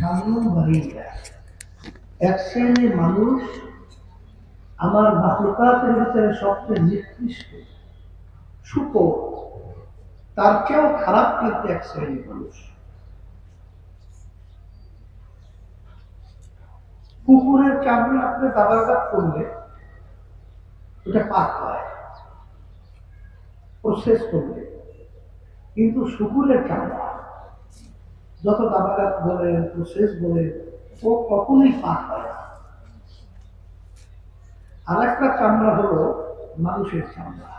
বাড়িয়ে এক শ্রেণির মানুষ আমার মাহলুকাতের ভিতরে সবচেয়ে নিকৃষ্ট সুপর তার চেয়েও খারাপ কিন্তু এক শ্রেণির মানুষ। কুকুরের চামড়া আপনি দাবারঘাত করলে ওটা পাক হয় প্রসেস করলে। কিন্তু শুকুরের চামড়া যত দাবাঘাত বলে প্রসেস বলে, ও কখনোই পাক হয় না। আর একটা চামড়া হলো মানুষের চামড়া।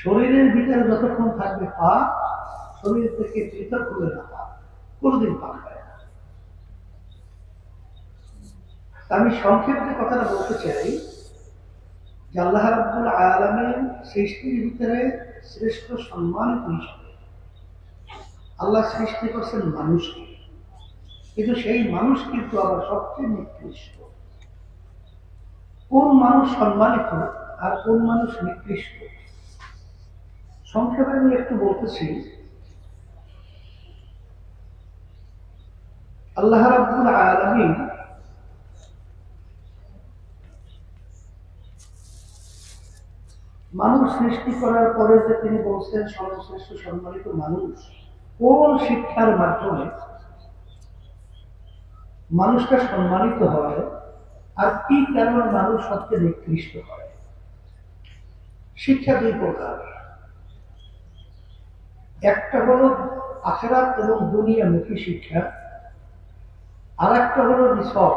শরীরের ভিতরে যতক্ষণ থাকবে পা, শরীর থেকে পৃথক করে না পা, কোনোদিন পাক হয় না। আমি সংক্ষেপে কথাটা বলতে চাই, যে আল্লাহ রাব্বুল আলামিন সৃষ্টির ভিতরে শ্রেষ্ঠ সম্মান হিসাবে আল্লাহ সৃষ্টি করছেন মানুষকে। কিন্তু সেই মানুষ কিন্তু আবার সবচেয়ে নিকৃষ্ট। কোন মানুষ সম্মানিত আর কোন মানুষ নিকৃষ্ট? সংক্ষেপে আমি একটু বলতেছি, আল্লাহ রাব্বুল আলামিন মানুষ সৃষ্টি করার পরে যে তিনি বলছেন সর্বশ্রেষ্ঠ সম্মানিত মানুষ কোন শিক্ষার মাধ্যমে মানুষটা সম্মানিত হয় আর কি কারণে মানুষ সবচেয়ে নিকৃষ্ট হয়? শিক্ষা দুই প্রকার। একটা হলো আখেরাত এবং দুনিয়ামুখী শিক্ষা আর একটা হলো নিসব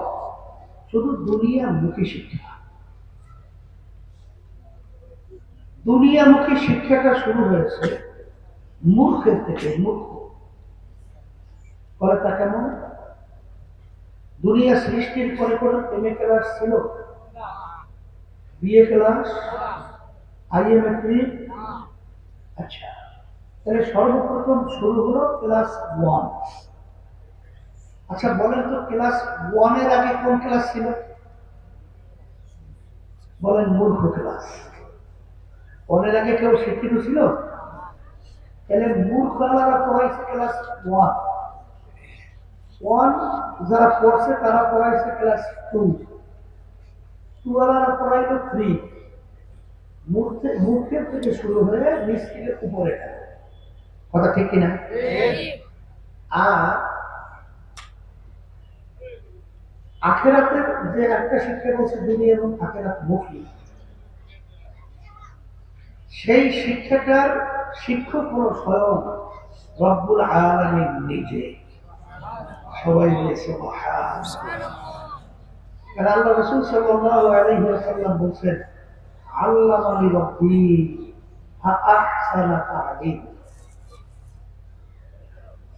শুধু দুনিয়ামুখী শিক্ষা। দুনিয়ামুখী শিক্ষাটা শুরু হয়েছে মূর্খের থেকে মূর্খ ফলে তা কেমন? দুনিয়া সৃষ্টির পরে কোনো প্রেমে ক্লাস ছিল? বিয়ে ক্লাস আইএমএফ আচ্ছা তাহলে সর্বপ্রথম শুরু হলো ক্লাস ওয়ান আচ্ছা বলেন তো ক্লাস ওয়ানের আগে কোন ক্লাস ছিল? বলেন মূর্খ ক্লাস ওয়ানের আগে কেউ শিক্ষিত ছিল? তাহলে মূর্খ আলাদা পড়াইছে ক্লাস ওয়ান ওয়ান যারা পড়ছে তারা পড়াইছে ক্লাস টু টু আলাদা পড়াইলো থ্রি মূর্খের থেকে শুরু হয়ে নিচ উপরে। কথা ঠিক কিনা? আর আখেরাতের যে একটা শিক্ষা বলছে দুনিয়া এবং আখেরাত মুখী। সেই শিক্ষাটার শিক্ষক হলো স্বয়ং রব্বুল আলমীর নিজে। সবাই বলেছে আল্লাহ রসুল বলছেন আল্লাহ আলী রব্বি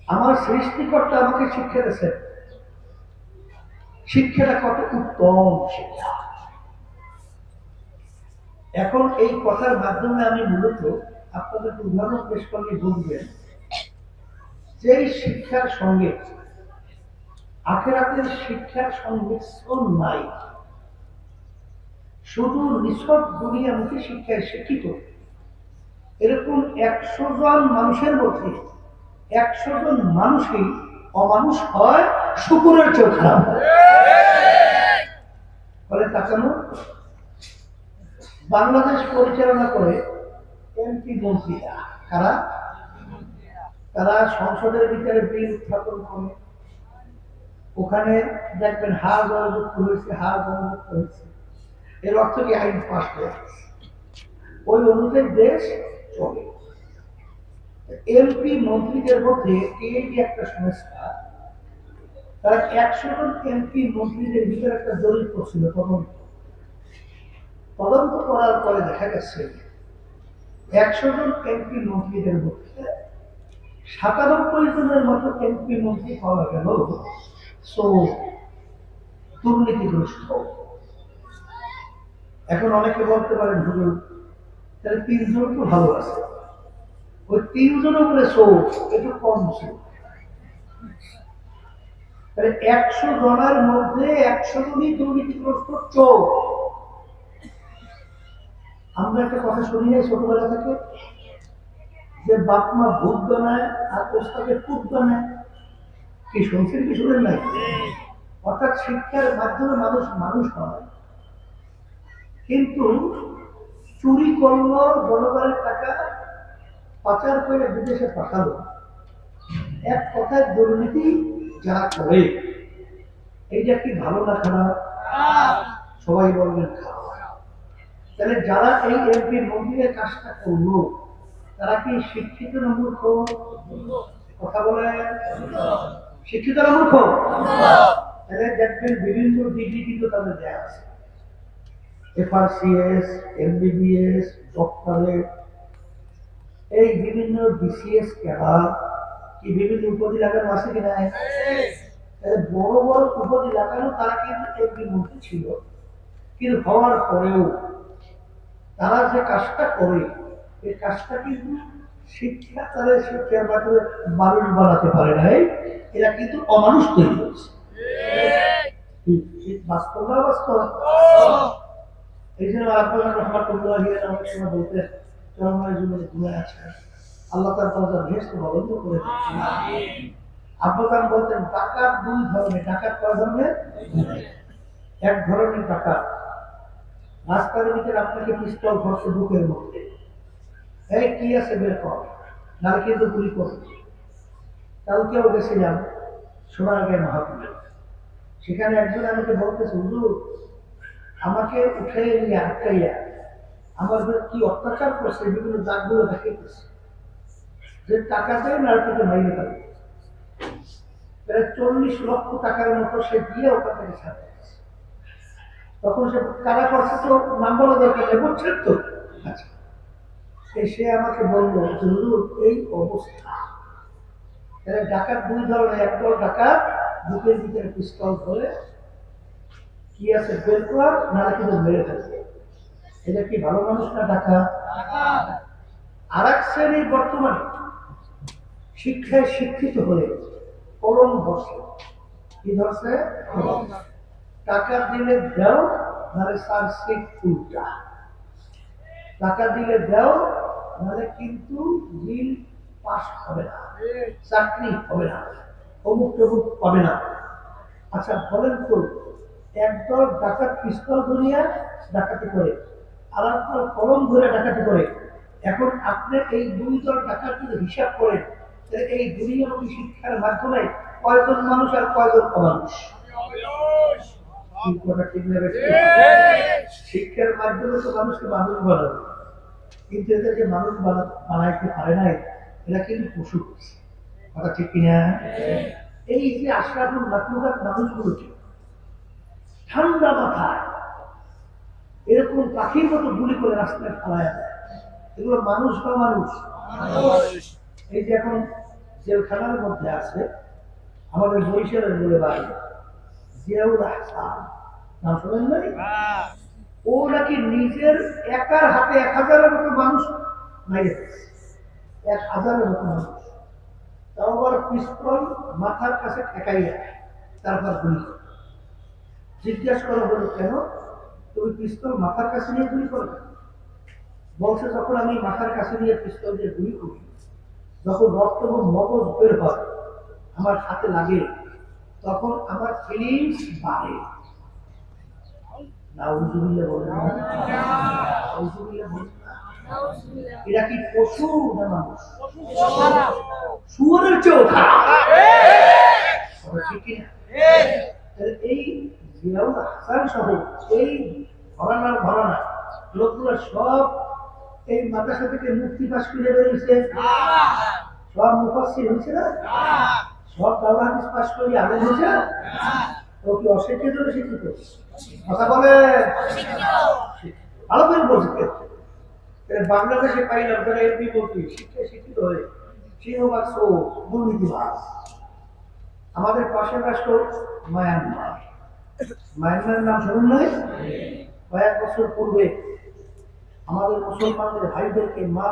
আমার সৃষ্টিকর্তা আমাকে শিক্ষা দিয়েছেন। শিক্ষাটা কত উত্তম শিক্ষা। এখন এই কথার মাধ্যমে আমি মূলত আপনাদের উদাহরণ পেশ করলে বুঝবেন। যেই শিক্ষার সঙ্গে আখেরাতের শিক্ষার সংমিশ্রণ নাই। শুধু নিছক দুনিয়ামুখী শিক্ষায় শিক্ষিত এরকম একশো জন মানুষের মধ্যে একশো জন মানুষই অমানুষ হয়, শুকুরের চেয়েও খারাপ ফলে তাকানো বাংলাদেশ পরিচালনা করে এমপি কারা? তারা সংসদের ভিতরে বিল উত্থাপন করে। ওখানে দেখবেন জনযুক্ত হয়েছে জনযুক্ত হয়েছে। এর অর্থ কি? আইন ওই অনুযায়ী দেশ চলে। এমপি মন্ত্রীদের মধ্যে এই একটা সংস্থা, তারা একশো জন এমপি মন্ত্রীদের ভিতরে একটা জরিপ করছিল তদন্ত। তদন্ত করার পরে দেখা গেছে একশো জন এমপি মন্ত্রীদের মধ্যে সাতানব্বই জনের মতো এমপি মন্ত্রী পাওয়া গেল। সো দুর্নীতিগ্রস্ত। এখন অনেকে বলতে পারেন, হুজুর, তাহলে তিনজন তো ভালো আছে। ওই তিনজনও বলে সো একটু কম ছিল তাহলে একশো জনের মধ্যে একশো জনই দুর্নীতিগ্রস্ত চোর আমরা একটা কথা শুনি নাই ছোটবেলা থেকে? যে বাপ মা ভূত বানায় আর ওস্তাকে পুত বানায়। কি শুনছেন কি শুনেন নাই? অর্থাৎ শিক্ষার মাধ্যমে মানুষ মানুষ হয়। কিন্তু চুরি করল জনগণের টাকা পাচার করে বিদেশে পাঠালো। এক কথায় দুর্নীতি যারা করে এইটা কি ভালো না খারাপ? সবাই বলবেন খারাপ। তাহলে যারা এই এমপি মন্দিরের কাজটা করল, তারা কি শিক্ষিত মূর্খ? কথা বলে? শিক্ষিত মূর্খ? তাহলে দেখবেন বিভিন্ন ডিগ্রি কিন্তু তাদের দেওয়া আছে। এফআরসিএস, এমবিবিএস, ডক্টরেট, এই বিভিন্ন বিসিএস ক্যাডার, কি বিভিন্ন উপাধি লাগানো আছে কি নাই? বড় বড় লাগানো তারা কিন্তু এমপি মন্ত্রী ছিল। কিন্তু হওয়ার পরেও তারা যে কাজটা করে এই কাজটা কিন্তু শিক্ষা তাদের শিক্ষার মাধ্যমে মানুষ বানাতে পারে নাই? এরা কিন্তু অমানুষ তৈরি হয়েছে। বাস্তব এই জন্য তার বলতেন কয় ধরনের? এক ধরনের ডাকাত। রাস্তার ভিতরে আপনাকে পিস্তল ধরছে বুকের মধ্যে। এই কি আছে বের কর নাহলে কিন্তু গুলি করবে। কালকেও গেছিলাম সোনারগাঁ মহাপুরে সেখানে একজন আমাকে বলতেছে, হুজুর, আমাকে উঠে নিয়ে আটকাইয়া আমার কি অত্যাচার করছে, বিভিন্ন দাগগুলো দেখাইতেছে। যে টাকা দেয় না থেকে মাইনে পাবে প্রায় চল্লিশ লক্ষ টাকার মতো সে দিয়ে ওখান থেকে ছাড়ে। তখন সে কারা করছে তো নাম বলা দরকার নেই, বুঝছেন তো? আচ্ছা। সে আমাকে বলল, হুজুর, এই অবস্থা। তাহলে ডাকাত দুই ধরনের একদল ডাকাত বুকের ভিতরে পিস্তল ধরে কি আছে বের করার না কিন্তু মেরে ফেলবে। এটা কি ভালো মানুষ না ডাকা আর এক শ্রেণির বর্তমানে শিক্ষায় শিক্ষিত হয়ে কলম ধরছে কি ধরছে। টাকা দিলে দেও, নাহলে সার সিট উল্টা। টাকা দিলে দাও, নাহলে কিন্তু বিল পাস হবে না, চাকরি হবে না অমুক টমুক পাবে না। আচ্ছা বলেন তো, একদল ডাকাত পিস্তল ধরিয়া ডাকাতি করে আর একদল কলম ধরে ডাকাতি করে। এখন আপনি এই দুই দল ডাকাত যদি হিসাব করেন, তাহলে এই দুনিয়ামুখী শিক্ষার মাধ্যমে কয়জন মানুষ আর কয়জন অমানুষ কি কথা ঠিক না বেঠিক? শিক্ষার মাধ্যমে তো মানুষকে মানুষ বানাবে কিন্তু এদেরকে মানুষ বানাইতে পারে নাই এরা কিন্তু পশু। করছে কথা ঠিক কিনা এই যে আশরাফুল মাকলুকাত মানুষগুলোকে ঠান্ডা মাথায়। এরকম পাখির মতো গুলি করে রাস্তায় ফেলায় এগুলো মানুষ বা মানুষ? এই যে এখন জেলখানার মধ্যে আছে আমাদের বরিশালের বলে বাড়ি জিয়াউল আহসান নাম শোনেন নাই ও নাকি নিজের একার হাতে এক হাজারের মতো মানুষ ফেলছে। এক হাজারের মতো মানুষ তাও আবার পিস্তল মাথার কাছে ঠেকাইয়া তারপর গুলি করে। জিজ্ঞাসা করা হলো কেন তুমি পিস্তল মাথার কাছে নিয়ে গুলি করো কেন? বলছে যখন আমি মাথার কাছে নিয়ে পিস্তল দিয়ে গুলি করি যখন রক্ত এবং মগজ বের হয় আমার হাতে লাগে তখন আমার ফিলিংস বাড়ে নাউজুবিল্লাহ বলবেন না? নাউজুবিল্লাহ বলবেন না? এরা কি পশু না মানুষ? শুয়ারের চেয়েও এই জিয়াউল এই লোকগুলো সব এই মুক্তি পাশ করে বেরিয়েছে। সব মুখাসি হয়েছে না? সব হাদিস পাশ করে আগে হয়েছে? ও কি অশিক্ষিত শিক্ষিত? কথা বলে? ভালো করে বলছে বাংলাদেশে পাইলাম শিক্ষায় শিক্ষিত হয়ে সিংহবাগ সো দুর্নীতিবাজ আমাদের পাশের রাষ্ট্র মায়ানমার। মায়ানমারের নাম শুনুন নাই? কয়েক বছর পূর্বে আমাদের মুসলমানদের ভাইদেরকে মা